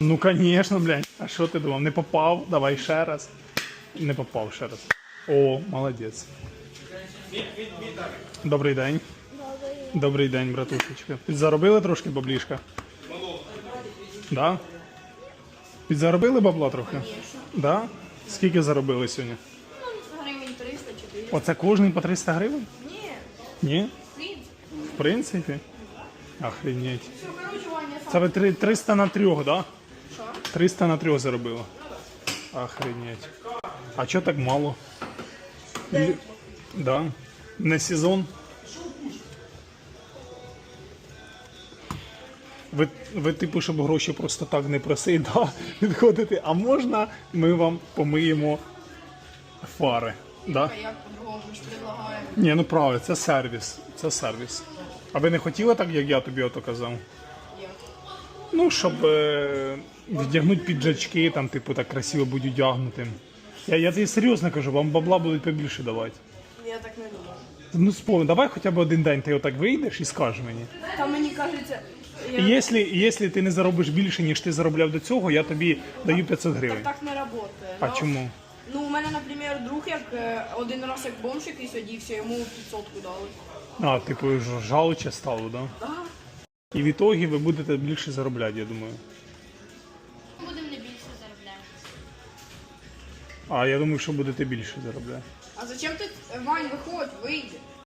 Ну, звісно, блядь. А що ти думав? Не попав? Давай ще раз. Не попав ще раз. О, молодець. Добрий день. Добрий день, братушечка. Підзаробили трошки баблішка? Да? Підзаробили бабла трохи? Да? Скільки заробили сьогодні? Гривень 300 400 Оце кожний по 300 гривень? Ні, Ні? В принципі. Охренеть. Це ви 300 на трьох, да? Що? 300 на трьох заробила. Охренеть. А чого так мало? Лю- Да. Не сезон. Ви, ви типу, щоб гроші просто так не просить, да? відходите. А можна ми вам помиємо фари? Да? Як по-другому ж предлагаємо? Ні, ну правильно, це сервіс. Це сервіс. А ви не хотіли так, як я тобі ото казав? Як? Ну, щоб е, вдягнути піджачки, там, типу, так красиво будуть одягнутим. Я, я тобі серйозно кажу, вам бабла будуть побільше давати. Я так не думаю. Ну, сповни, давай хоча б один день ти отак вийдеш і скажеш мені. Та мені кажеться, я... Якщо, якщо ти не заробиш більше, ніж ти заробляв до цього, я тобі даю 500 гривень. так не працює. А чому? Ну, у мене, наприклад, друг як е, один раз як бомж якийсь одівся, йому 500 дали. А, типу, ж- жалуче стало, да? Да? І в ітогі ви будете більше заробляти, я думаю. А я думаю, що будете більше заробляти. А зачем ти, Вань, виходь, вийди.